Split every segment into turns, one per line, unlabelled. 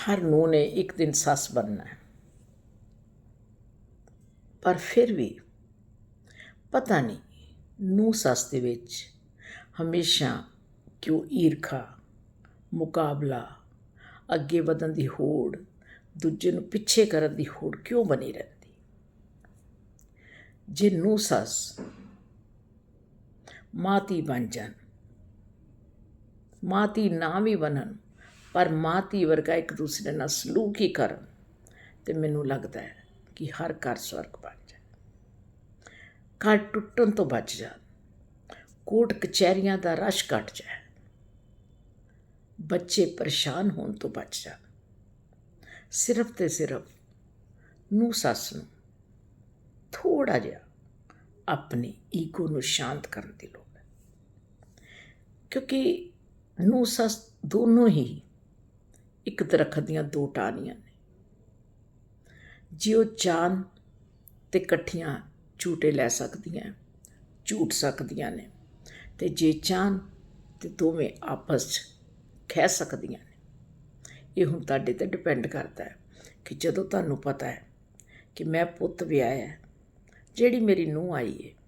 ਹਰ ਨੂੰ ਨੇ ਇੱਕ ਦਿਨ ਸੱਸ ਬਣਨਾ ਹੈ। ਪਰ ਫਿਰ ਵੀ ਪਤਾ ਨਹੀਂ ਨੂੰ ਸੱਸ ਦੇ ਵਿੱਚ ਹਮੇਸ਼ਾ ਕਿਉਂ ਈਰਖਾ, ਮੁਕਾਬਲਾ, ਅੱਗੇ ਵਧਣ ਦੀ ਹੋੜ, ਦੂਜੇ ਨੂੰ ਪਿੱਛੇ ਕਰਨ ਦੀ ਹੋੜ ਕਿਉਂ ਬਣੀ ਰਹਿੰਦੀ? ਜੇ ਨੂੰ ਸੱਸ ਮਾਤੀ ਬਣ ਜਾਣ ਮਾਤੀ ਨਾ ਵੀ ਬਣਨ ਪਰ ਮਾਂ ਧੀ ਵਰਗਾ ਇੱਕ ਦੂਸਰੇ ਨਾਲ ਸਲੂਕ ਹੀ ਕਰਨ ਤੇ ਮੈਨੂੰ ਲੱਗਦਾ ਹੈ ਕਿ ਹਰ ਘਰ ਸਵਰਗ ਬਣ ਜਾਏ। ਘਰ ਟੁੱਟਣ ਤੋਂ ਬਚ ਜਾਣ ਕੋਟ ਕਚਹਿਰੀਆਂ ਦਾ ਰਸ਼ ਘਟ ਜਾਏ। ਬੱਚੇ ਪਰੇਸ਼ਾਨ ਹੋਣ ਤੋਂ ਬਚ ਜਾਣ ਸਿਰਫ ਤੇ ਸਿਰਫ ਨੂੰ ਸੱਸ ਨੂੰ ਥੋੜਾ ਜਿਹਾ ਆਪਣੀ ਈਗੋ ਨੂੰ ਸ਼ਾਂਤ ਕਰਨ ਦੀ ਲੋੜ ਹੈ। ਕਿਉਂਕਿ ਨੂੰ ਸੱਸ ਦੋਨੋਂ ਹੀ ਇੱਕ ਦਰਖਤ ਦੀਆਂ ਦੋ ਟਾਹਣੀਆਂ ਨੇ। ਜੇ ਉਹ ਚਾਨ ਤੇ ਇਕੱਠੀਆਂ ਝੂਟੇ ਲੈ ਸਕਦੀਆਂ, ਝੂਟ ਸਕਦੀਆਂ ਨੇ, ਤੇ ਜੇ ਚਾਨ ਤੇ ਦੋਵੇਂ ਆਪਸ 'ਚ ਖਹਿ ਸਕਦੀਆਂ ਨੇ। ਇਹ ਹੁਣ ਤੁਹਾਡੇ ਤੇ ਡਿਪੈਂਡ ਕਰਦਾ ਹੈ ਕਿ ਜਦੋਂ ਤੁਹਾਨੂੰ ਪਤਾ ਹੈ ਕਿ ਮੈਂ ਪੁੱਤ ਵਿਆਹਿਆ ਹੈ, ਜਿਹੜੀ ਮੇਰੀ ਨੂੰਹ ਆਈ ਹੈ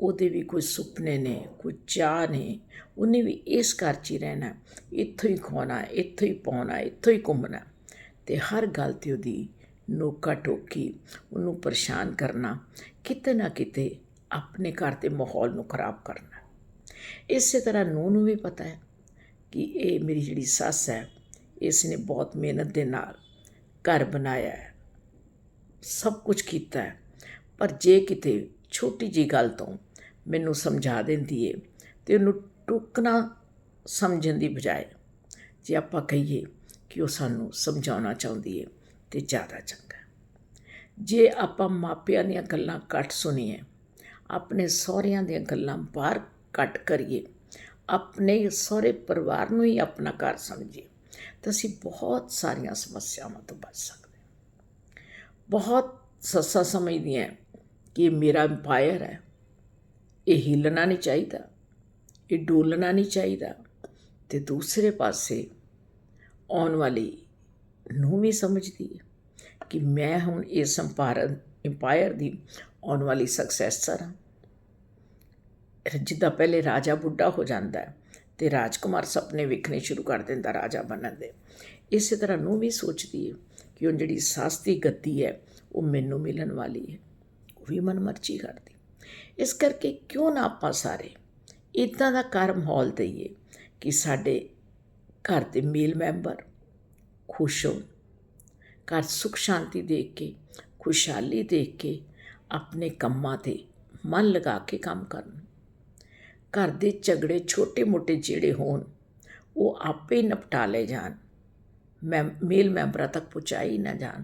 ਉਹਦੇ ਵੀ ਕੋਈ ਸੁਪਨੇ ਨੇ ਕੋਈ ਚਾਹ ਨੇ, ਉਹਨੇ ਵੀ ਇਸ ਘਰ 'ਚ ਹੀ ਰਹਿਣਾ, ਇੱਥੋਂ ਹੀ ਖਾਣਾ ਇੱਥੋਂ ਹੀ ਪਾਉਣਾ, ਇੱਥੋਂ ਹੀ ਘੁੰਮਣਾ ਤੇ ਹਰ ਗੱਲ ਤੇ ਉਹਦੀ ਨੋਕਾ ਟੋਕੀ, ਉਹਨੂੰ ਪਰੇਸ਼ਾਨ ਕਰਨਾ, ਕਿਤੇ ਨਾ ਕਿਤੇ ਆਪਣੇ ਘਰ ਦੇ ਮਾਹੌਲ ਨੂੰ ਖਰਾਬ ਕਰਨਾ। ਇਸੇ ਤਰ੍ਹਾਂ ਨੂੰ ਨੂੰ ਵੀ ਪਤਾ ਹੈ ਕਿ ਇਹ ਮੇਰੀ ਜਿਹੜੀ ਸੱਸ ਹੈ, ਇਸ ਨੇ ਬਹੁਤ ਮਿਹਨਤ ਦੇ ਨਾਲ ਘਰ ਬਣਾਇਆ ਹੈ, ਸਭ ਕੁਝ ਕੀਤਾ ਹੈ, ਪਰ ਜੇ ਕਿਤੇ ਛੋਟੀ ਜੀ ਗੱਲ ਤੋਂ ਮੈਨੂੰ ਸਮਝਾ ਦਿੰਦੀ ਏ ਤੇ ਉਹਨੂੰ ਟੁਕਣਾ ਸਮਝਣ ਦੀ ਬਜਾਏ ਜੇ ਆਪਾਂ ਕਹੀਏ ਕਿ ਉਹ ਸਾਨੂੰ ਸਮਝਾਉਣਾ ਚਾਹੁੰਦੀ ਏ ਤੇ ਜ਼ਿਆਦਾ ਚੰਗਾ ਜੇ ਆਪਾਂ ਮਾਪਿਆਂ ਦੀਆਂ ਗੱਲਾਂ ਘੱਟ ਸੁਣੀਏ, ਆਪਣੇ ਸਹੁਰਿਆਂ ਦੀਆਂ ਗੱਲਾਂ ਬਾਹਰ ਘੱਟ ਕਰੀਏ, ਆਪਣੇ ਸਹੁਰੇ ਪਰਿਵਾਰ ਨੂੰ ਹੀ ਆਪਣਾ ਘਰ ਸਮਝੀਏ, ਤਾਂ ਅਸੀਂ ਬਹੁਤ ਸਾਰੀਆਂ ਸਮੱਸਿਆਵਾਂ ਤੋਂ ਬਚ ਸਕਦੇ ਹਾਂ। ਬਹੁਤ ਸੱਸਾ ਸਮਝਦੀਆਂ ਕਿ ਇਹ ਮੇਰਾ ਅੰਪਾਇਰ ਹੈ। ਇਹ ਹਿੱਲਣਾ ਨਹੀਂ ਚਾਹੀਦਾ। ਇਹ ਡੋਲਣਾ ਨਹੀਂ ਚਾਹੀਦਾ। ਤੇ ਦੂਸਰੇ ਪਾਸੇ ਆਉਣ ਵਾਲੀ ਨੂੰ ਵੀ ਸਮਝਦੀ ਹੈ ਕਿ ਮੈਂ ਹੁਣ ਇਸ ਅੰਪਾਇਰ ਅੰਪਾਇਰ ਦੀ ਆਉਣ ਵਾਲੀ ਸਕਸੈਸਰ ਹਾਂ। ਜਿੱਦਾਂ ਪਹਿਲੇ ਰਾਜਾ ਬੁੱਢਾ ਹੋ ਜਾਂਦਾ ਹੈ ਤੇ ਰਾਜਕੁਮਾਰ ਸੁਪਨੇ ਵੇਖਣੇ ਸ਼ੁਰੂ ਕਰ ਦਿੰਦਾ ਰਾਜਾ ਬਣਨ ਦੇ। ਇਸੇ ਤਰ੍ਹਾਂ ਨੂੰ ਵੀ ਸੋਚਦੀ ਹੈ ਕਿ ਉਹ ਜਿਹੜੀ ਸੱਸ ਦੀ ਗੱਦੀ ਹੈ, ਉਹ ਮੈਨੂੰ ਮਿਲਣ ਵਾਲੀ ਹੈ। ਵੀ ਮਨਮਰਜ਼ੀ ਕਰਦੀ। ਇਸ ਕਰਕੇ ਕਿਉਂ ਨਾ ਆਪਾਂ ਸਾਰੇ ਇਦਾਂ ਦਾ ਘਰ ਮਾਹੌਲ ਦਈਏ ਕਿ ਸਾਡੇ ਘਰ ਦੇ ਮੇਲ ਮੈਂਬਰ ਖੁਸ਼ ਹੋਣ, ਘਰ ਸੁਖ ਸ਼ਾਂਤੀ ਦੇਖ ਕੇ, ਖੁਸ਼ਹਾਲੀ ਦੇਖ ਕੇ ਆਪਣੇ ਕੰਮਾਂ ਤੇ ਮਨ ਲਗਾ ਕੇ ਕੰਮ ਕਰਨ। ਘਰ ਦੇ ਝਗੜੇ ਛੋਟੇ-ਮੋਟੇ ਜਿਹੜੇ ਹੋਣ, ਉਹ ਆਪੇ ਹੀ ਨਿਪਟਾ ਲਏ ਜਾਣ। ਮੈਂ ਮੇਲ ਮੈਂਬਰਾਂ ਤੱਕ ਪਹੁੰਚਾਈ ਨਾ ਜਾਣ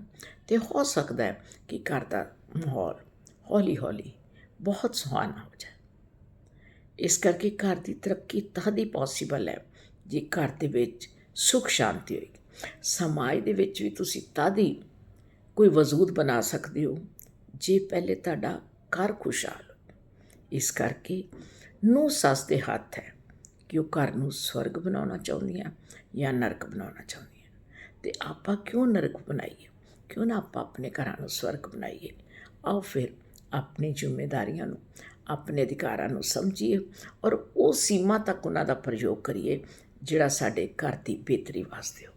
ਤੇ ਹੋ ਸਕਦਾ ਹੈ ਕਿ ਘਰ ਦਾ ਮਾਹੌਲ ਹੌਲੀ-ਹੌਲੀ ਬਹੁਤ ਸੁਹਾਣਾ ਹੋ ਜਾਏ। ਇਸ ਕਰਕੇ ਘਰ ਦੀ ਤਰੱਕੀ ਤਦ ਦੀ ਪੋਸੀਬਲ ਹੈ, ਜੇ ਘਰ ਦੇ ਵਿੱਚ ਸੁਖ ਸ਼ਾਂਤੀ ਹੋਏਗੀ। ਸਮਾਜ ਦੇ ਵਿੱਚ ਵੀ ਤੁਸੀਂ ਤਦ ਦੀ ਕੋਈ ਵਜੂਦ ਬਣਾ ਸਕਦੇ ਹੋ, ਜੇ ਪਹਿਲੇ ਤੁਹਾਡਾ ਘਰ ਖੁਸ਼ਹਾਲ ਹੋ ਇਸ ਕਰਕੇ ਨੂੰ ਸੱਸ ਦੇ ਹੱਥ ਹੈ ਕਿ ਉਹ ਘਰ ਨੂੰ ਸਵਰਗ ਬਣਾਉਣਾ ਚਾਹੁੰਦੀਆਂ ਜਾਂ ਨਰਕ ਬਣਾਉਣਾ ਚਾਹੁੰਦੀਆਂ। ਤੇ ਆਪਾਂ ਕਿਉਂ ਨਰਕ ਬਣਾਈਏ? ਕਿਉਂ ਨਾ ਆਪਾਂ ਆਪਣੇ ਘਰਾਂ ਨੂੰ ਸਵਰਗ ਬਣਾਈਏ? ਆਓ ਫਿਰ ਆਪਣੀ ਜ਼ਿੰਮੇਵਾਰੀਆਂ ਨੂੰ, ਆਪਣੇ ਅਧਿਕਾਰਾਂ ਨੂੰ ਸਮਝੀਏ ਔਰ ਉਹ ਸੀਮਾ ਤੱਕ ਉਹਨਾਂ ਦਾ ਪ੍ਰਯੋਗ ਕਰੀਏ ਜਿਹੜਾ ਸਾਡੇ ਘਰ ਦੀ ਬਿਹਤਰੀ ਵਾਸਤੇ ਹੋ